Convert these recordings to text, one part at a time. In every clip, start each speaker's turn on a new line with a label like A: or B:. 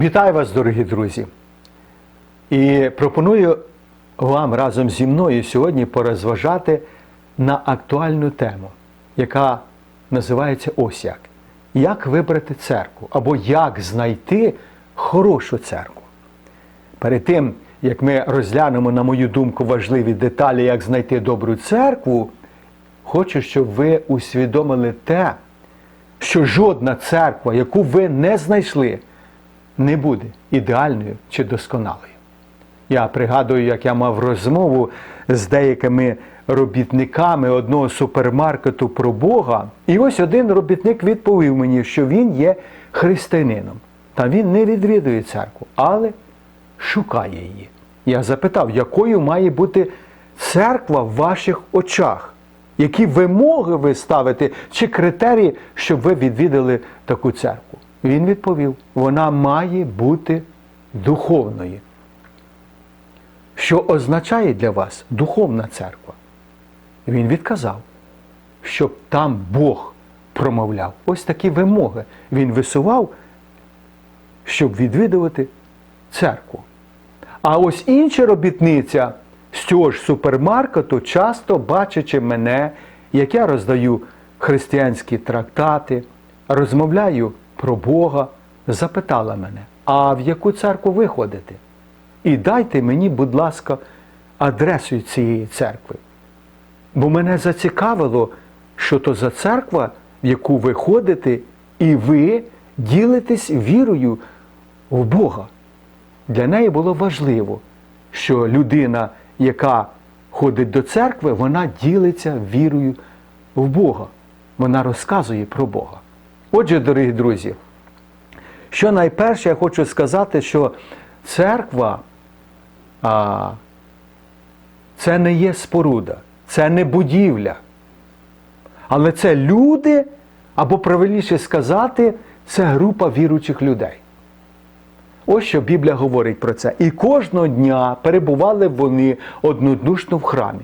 A: Вітаю вас, дорогі друзі! І пропоную вам разом зі мною сьогодні порозважати на актуальну тему, яка називається ось як. Як вибрати церкву або як знайти хорошу церкву. Перед тим, як ми розглянемо, на мою думку, важливі деталі, як знайти добру церкву, хочу, щоб ви усвідомили те, що жодна церква, яку ви не знайшли, не буде ідеальною чи досконалою. Я пригадую, як я мав розмову з деякими робітниками одного супермаркету про Бога. І ось один робітник відповів мені, що він є християнином. Та він не відвідує церкву, але шукає її. Я запитав, якою має бути церква в ваших очах? Які вимоги ви ставите чи критерії, щоб ви відвідали таку церкву? Він відповів: вона має бути духовною. Що означає для вас духовна церква? Він відказав, щоб там Бог промовляв. Ось такі вимоги він висував, щоб відвідувати церкву. А ось інша робітниця з цього ж супермаркету, часто бачачи мене, як я роздаю християнські трактати, розмовляю про Бога, запитала мене, а в яку церкву ви ходите? І дайте мені, будь ласка, адресу цієї церкви. Бо мене зацікавило, що то за церква, в яку ви ходите, і ви ділитесь вірою в Бога. Для неї було важливо, що людина, яка ходить до церкви, вона ділиться вірою в Бога. Вона розказує про Бога. Отже, дорогі друзі, що найперше я хочу сказати, що церква а, це не є споруда, це не будівля. Але це люди, або правильніше сказати, це група віруючих людей. Ось що Біблія говорить про це. І кожного дня перебували вони однодушно в храмі.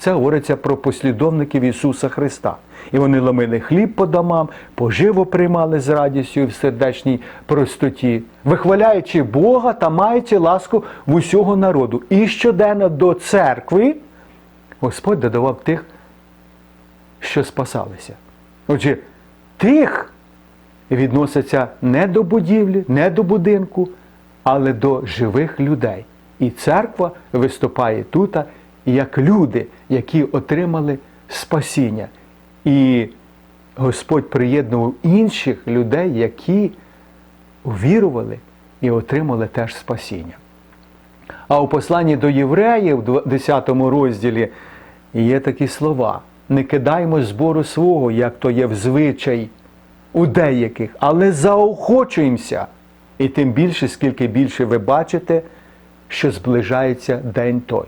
A: Це говориться про послідовників Ісуса Христа. І вони ломили хліб по домам, поживо приймали з радістю і в сердечній простоті, вихваляючи Бога та маючи ласку в усього народу. І щоденно до церкви Господь додавав тих, що спасалися. Отже, тих відноситься не до будівлі, не до будинку, але до живих людей. І церква виступає тут як люди, які отримали спасіння. І Господь приєднував інших людей, які увірували і отримали теж спасіння. А у посланні до євреїв, в 10 розділі, є такі слова: не кидаймо збору свого, як то є в звичай у деяких, але заохочуємося. І тим більше, скільки більше ви бачите, що зближається день той.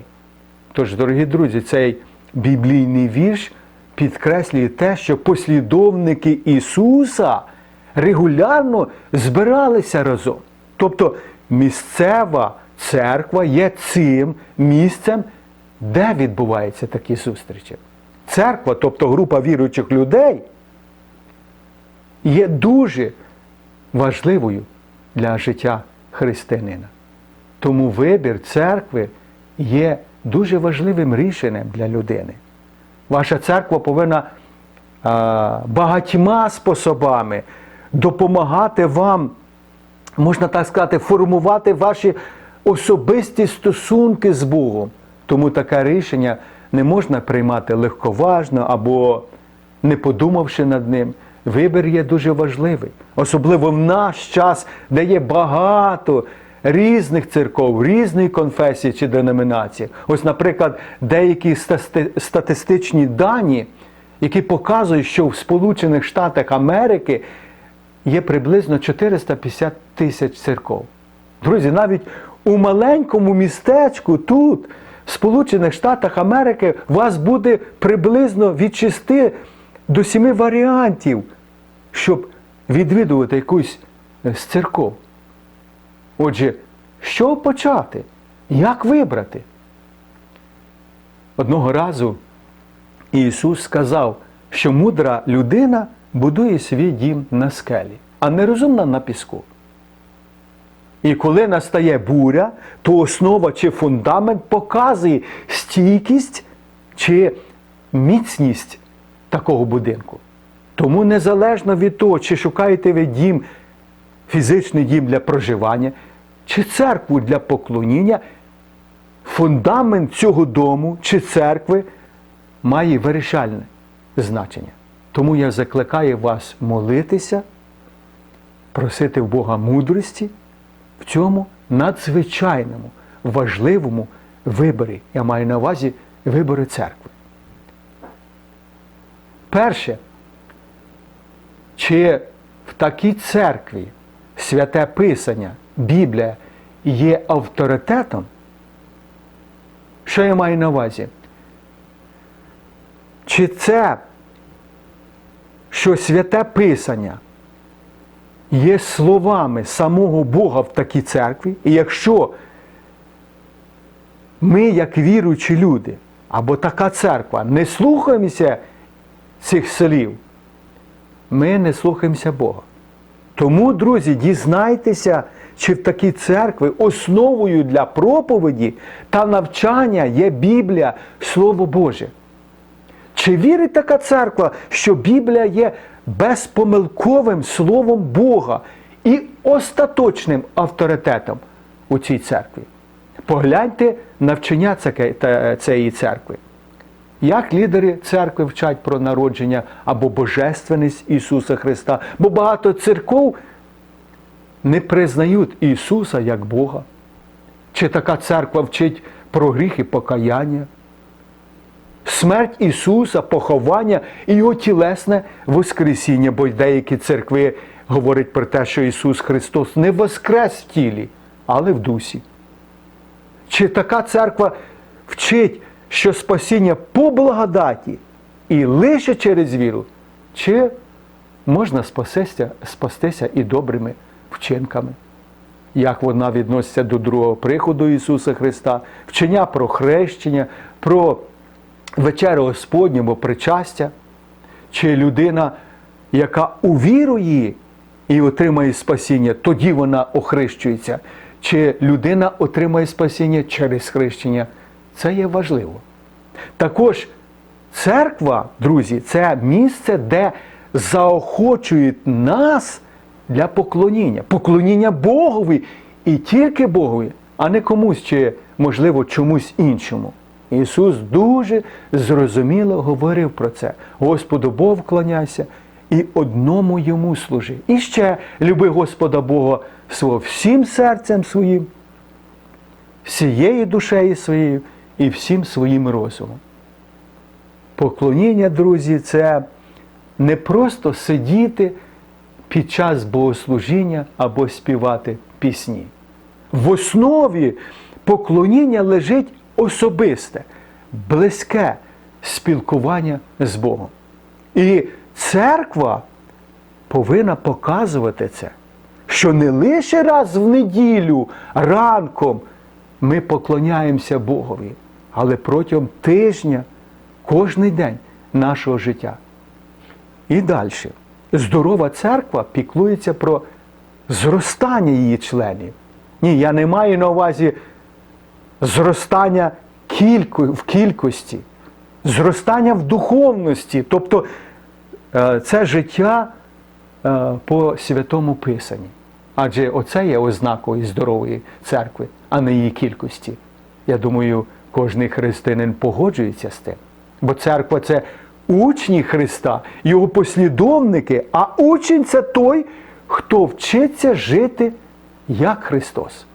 A: Тож, дорогі друзі, цей біблійний вірш підкреслює те, що послідовники Ісуса регулярно збиралися разом. Тобто місцева церква є цим місцем, де відбуваються такі зустрічі. Церква, тобто група віруючих людей, є дуже важливою для життя християнина. Тому вибір церкви є дуже важливим рішенням для людини. Ваша церква повинна а, багатьма способами допомагати вам, можна так сказати, формувати ваші особисті стосунки з Богом. Тому таке рішення не можна приймати легковажно або не подумавши над ним. Вибір є дуже важливий, особливо в наш час, де є багато різних церков, різної конфесії чи деномінації. Ось, наприклад, деякі статистичні дані, які показують, що в Сполучених Штатах Америки є приблизно 450 тисяч церков. Друзі, навіть у маленькому містечку тут, в Сполучених Штатах Америки, у вас буде приблизно від 6 до 7 варіантів, щоб відвідувати якусь з церков. Отже, що почати? Як вибрати? Одного разу Ісус сказав, що мудра людина будує свій дім на скелі, а нерозумна на піску. І коли настає буря, то основа чи фундамент показує стійкість чи міцність такого будинку. Тому незалежно від того, чи шукаєте ви дім, фізичний дім для проживання, чи церкву для поклоніння, фундамент цього дому чи церкви має вирішальне значення. Тому я закликаю вас молитися, просити в Бога мудрості в цьому надзвичайному, важливому виборі. Я маю на увазі вибори церкви. Перше, чи в такій церкві святе Писання, Біблія є авторитетом? Що я маю на увазі? Чи це, що святе Писання є словами самого Бога в такій церкві, і якщо ми, як віруючі люди, або така церква, не слухаємося цих слів, ми не слухаємося Бога. Тому, друзі, дізнайтеся, чи в такій церкві основою для проповіді та навчання є Біблія, Слово Боже. Чи вірить така церква, що Біблія є безпомилковим Словом Бога і остаточним авторитетом у цій церкві? Погляньте навчання цієї церкви. Як лідери церкви вчать про народження або божественність Ісуса Христа? Бо багато церков не признають Ісуса як Бога. Чи така церква вчить про гріхи покаяння? Смерть Ісуса, поховання і Його тілесне Воскресіння, бо деякі церкви говорять про те, що Ісус Христос не воскрес в тілі, але в дусі. Чи така церква вчить, що спасіння по благодаті і лише через віру, чи можна спастися, спастися і добрими вчинками? Як вона відноситься до другого приходу Ісуса Христа, вчення про хрещення, про вечерю Господню або причастя, чи людина, яка увірує і отримає спасіння, тоді вона охрещується, чи людина отримає спасіння через хрещення. Це є важливо. Також церква, друзі, це місце, де заохочують нас для поклоніння, поклоніння Богові і тільки Богові, а не комусь чи, можливо, чомусь іншому. Ісус дуже зрозуміло говорив про це. Господу Богу вклоняйся і одному йому служи. І ще люби Господа Бога свого всім серцем своїм, всією душею своєю і всім своїм розумом. Поклоніння, друзі, це не просто сидіти під час богослужіння або співати пісні. В основі поклоніння лежить особисте, близьке спілкування з Богом. І церква повинна показувати це, що не лише раз в неділю ранком ми поклоняємося Богові, але протягом тижня, кожний день нашого життя. І далі. Здорова церква піклується про зростання її членів. Ні, я не маю на увазі зростання кілько, в кількості, зростання в духовності. Тобто е, це життя е, по святому Писанні. Адже оце є ознакою здорової церкви, а не її кількості. Я думаю, кожний християнин погоджується з тим. Бо церква це учні Христа, його послідовники, а учень це той, хто вчиться жити як Христос.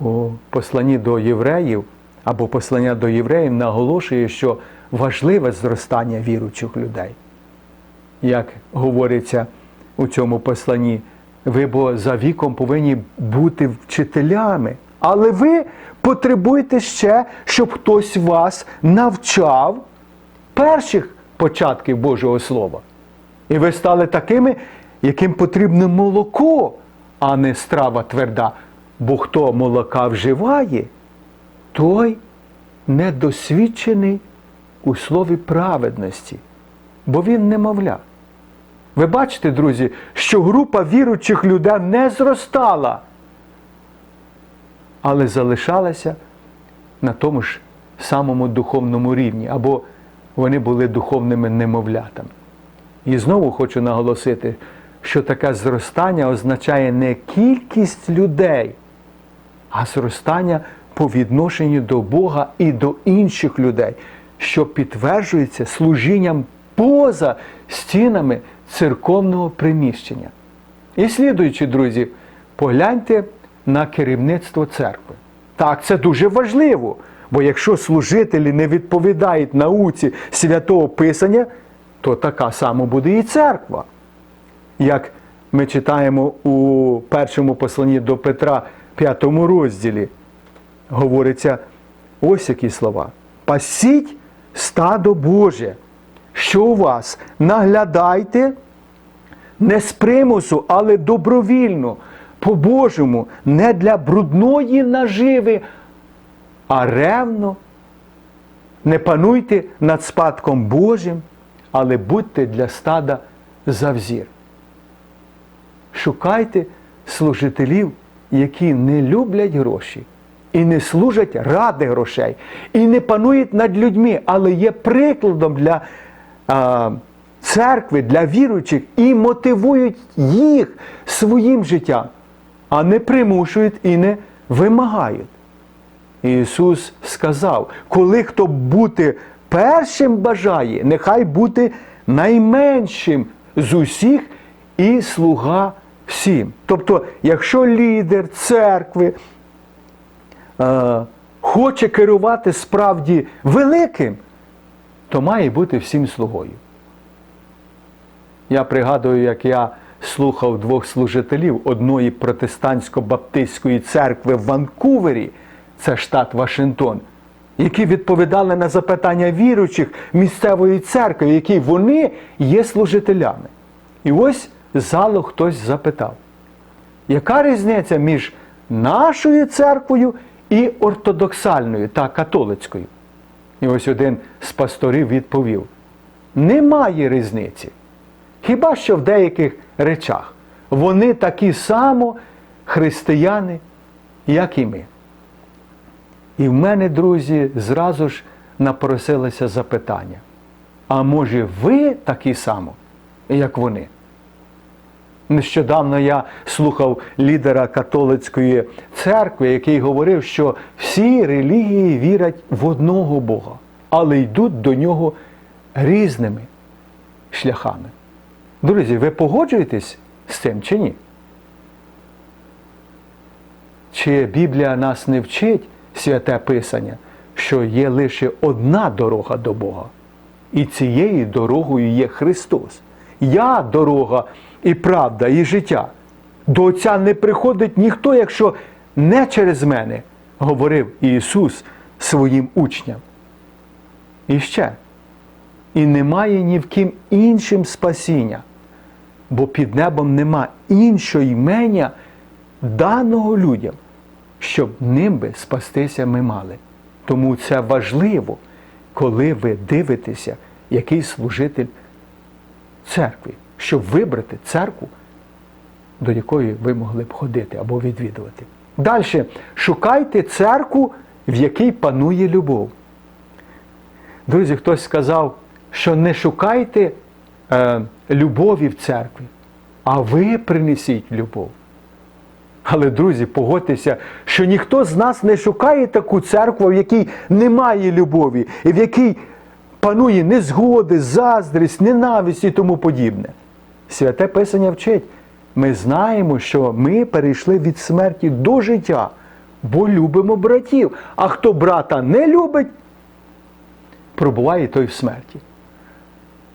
A: У посланні до євреїв або послання до євреїв наголошує, що важливе зростання віруючих людей. Як говориться у цьому посланні, ви бо за віком повинні бути вчителями, але ви потребуєте ще, щоб хтось вас навчав перших початків Божого Слова. І ви стали такими, яким потрібно молоко, а не страва тверда. Бо хто молока вживає, той недосвідчений у слові праведності, бо він немовля. Ви бачите, друзі, що група віруючих людей не зростала, але залишалася на тому ж самому духовному рівні, або вони були духовними немовлятами. І знову хочу наголосити, що таке зростання означає не кількість людей, а зростання по відношенню до Бога і до інших людей, що підтверджується служінням поза стінами церковного приміщення. І слідуючи, друзі, погляньте на керівництво церкви. Так, це дуже важливо, бо якщо служителі не відповідають науці святого Писання, то така сама буде і церква. Як ми читаємо у першому посланні до Петра, п'ятому розділі, говориться ось які слова. Пасіть стадо Боже, що у вас наглядайте не з примусу, але добровільно, по-божому, не для брудної наживи, а ревно. Не пануйте над спадком Божим, але будьте для стада за взір. Шукайте служителів, які не люблять гроші і не служать ради грошей, і не панують над людьми, але є прикладом для а, церкви, для віруючих і мотивують їх своїм життям, а не примушують і не вимагають. Ісус сказав, коли хто бути першим бажає, нехай бути найменшим з усіх і слуга всім. Тобто, якщо лідер церкви е, хоче керувати справді великим, то має бути всім слугою. Я пригадую, як я слухав двох служителів одної протестантсько-баптистської церкви в Ванкувері, це штат Вашингтон, які відповідали на запитання віруючих місцевої церкви, які вони є служителями. І ось залу хтось запитав, яка різниця між нашою церквою і ортодоксальною та католицькою? І ось один з пасторів відповів: немає різниці. Хіба що в деяких речах вони такі само християни, як і ми. І в мене, друзі, зразу ж напросилося запитання. А може ви такі само, як вони? Нещодавно я слухав лідера католицької церкви, який говорив, що всі релігії вірять в одного Бога, але йдуть до нього різними шляхами. Друзі, ви погоджуєтесь з цим чи ні? Чи Біблія нас не вчить, святе Писання, що є лише одна дорога до Бога? І цією дорогою є Христос. Я дорога і правда, і життя. До Отця не приходить ніхто, якщо не через мене, говорив Ісус своїм учням. І ще, і немає ні в ким іншим спасіння, бо під небом нема іншого імення, даного людям, щоб ним би спастися ми мали. Тому це важливо, коли ви дивитеся, який служитель церкви, щоб вибрати церкву, до якої ви могли б ходити або відвідувати. Далі, шукайте церкву, в якій панує любов. Друзі, хтось сказав, що не шукайте е, любові в церкві, а ви принесіть любов. Але, друзі, погодьтеся, що ніхто з нас не шукає таку церкву, в якій немає любові, і в якій панує незгоди, заздрість, ненависть і тому подібне. Святе Писання вчить. Ми знаємо, що ми перейшли від смерті до життя, бо любимо братів. А хто брата не любить, пробуває той в смерті.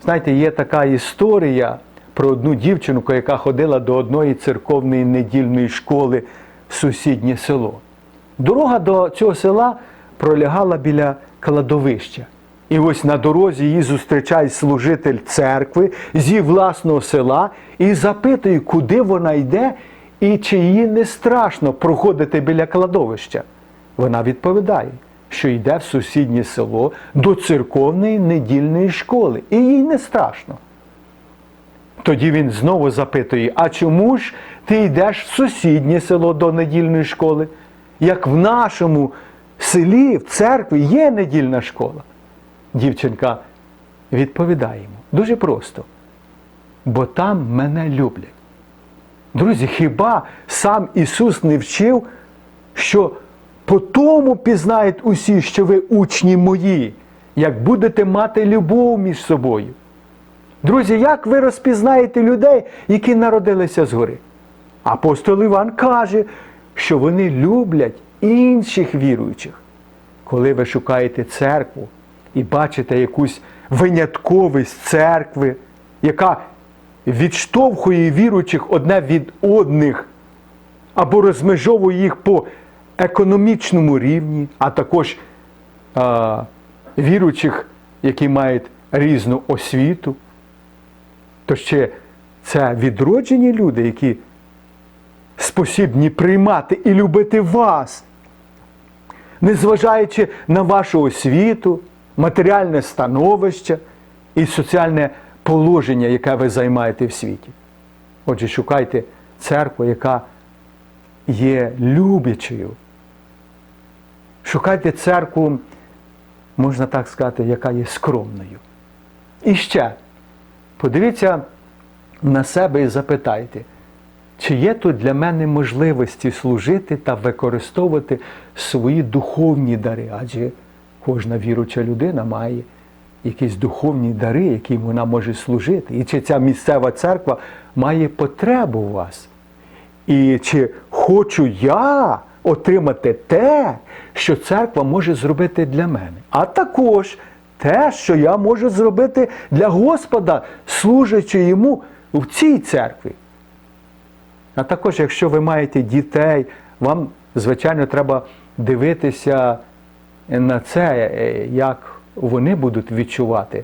A: Знаєте, є така історія про одну дівчинку, яка ходила до одної церковної недільної школи в сусіднє село. Дорога до цього села пролягала біля кладовища. І ось на дорозі її зустрічає служитель церкви з її власного села і запитує, куди вона йде і чи їй не страшно проходити біля кладовища. Вона відповідає, що йде в сусіднє село до церковної недільної школи, і їй не страшно. Тоді він знову запитує: а чому ж ти йдеш в сусіднє село до недільної школи? Як в нашому селі, в церкві є недільна школа? Дівчинка відповідає йому дуже просто. Бо там мене люблять. Друзі, хіба сам Ісус не вчив, що по тому пізнають усі, що ви учні мої, як будете мати любов між собою? Друзі, як ви розпізнаєте людей, які народилися згори? Апостол Іван каже, що вони люблять інших віруючих. Коли ви шукаєте церкву і бачите якусь винятковість церкви, яка відштовхує віруючих одне від одних, або розмежовує їх по економічному рівні, а також а, віруючих, які мають різну освіту, то ще це відроджені люди, які спосібні приймати і любити вас, незважаючи на вашу освіту, матеріальне становище і соціальне положення, яке ви займаєте в світі. Отже, шукайте церкву, яка є любячою. Шукайте церкву, можна так сказати, яка є скромною. І ще подивіться на себе і запитайте, чи є тут для мене можливості служити та використовувати свої духовні дари? Адже кожна віруча людина має якісь духовні дари, яким вона може служити. І чи ця місцева церква має потребу у вас? І чи хочу я отримати те, що церква може зробити для мене, а також те, що я можу зробити для Господа, служачи йому в цій церкві. А також, якщо ви маєте дітей, вам, звичайно, треба дивитися на це, е, як вони будуть відчувати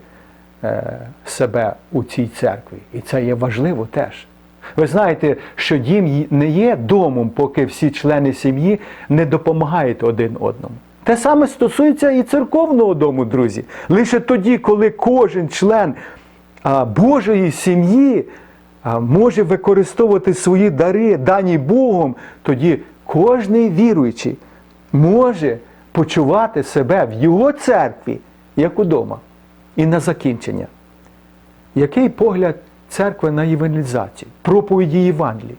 A: е, себе у цій церкві. І це є важливо теж. Ви знаєте, що дім не є домом, поки всі члени сім'ї не допомагають один одному. Те саме стосується і церковного дому, друзі. Лише тоді, коли кожен член Божої сім'ї може використовувати свої дари, дані Богом, тоді кожний віруючий може почувати себе в його церкві, як удома. І на закінчення. Який погляд церкви на євангелізацію, проповіді Євангелії?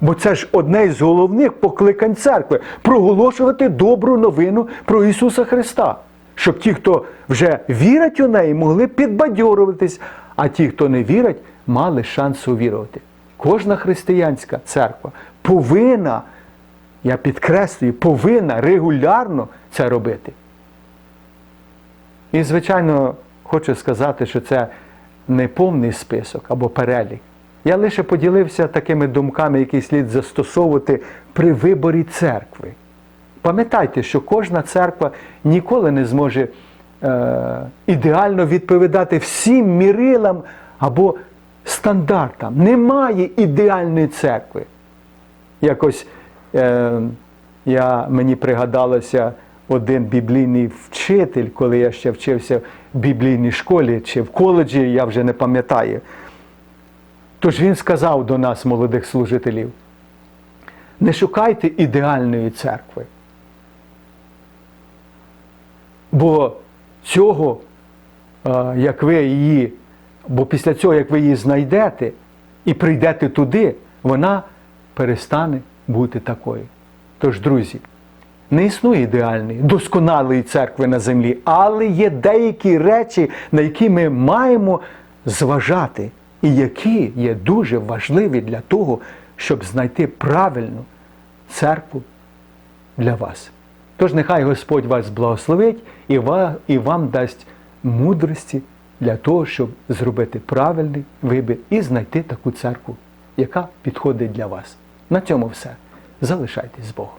A: Бо це ж одне з головних покликань церкви проголошувати добру новину про Ісуса Христа, щоб ті, хто вже вірять у неї, могли підбадьоруватись, а ті, хто не вірять, мали шанс увірувати. Кожна християнська церква повинна, я підкреслюю, повинна регулярно це робити. І, звичайно, хочу сказати, що це не повний список або перелік. Я лише поділився такими думками, які слід застосовувати при виборі церкви. Пам'ятайте, що кожна церква ніколи не зможе е, ідеально відповідати всім мірилам або стандартам. Немає ідеальної церкви. Якось е, я, мені пригадалося один біблійний вчитель, коли я ще вчився в біблійній школі чи в коледжі, я вже не пам'ятаю. Тож він сказав до нас, молодих служителів, не шукайте ідеальної церкви. Бо цього, як ви її, бо після цього, як ви її знайдете і прийдете туди, вона перестане бути такою. Тож, друзі, не існує ідеальної, досконалої церкви на землі, але є деякі речі, на які ми маємо зважати, і які є дуже важливі для того, щоб знайти правильну церкву для вас. Тож нехай Господь вас благословить і вам дасть мудрості для того, щоб зробити правильний вибір і знайти таку церкву, яка підходить для вас. На цьому все. Залишайтесь з Богом.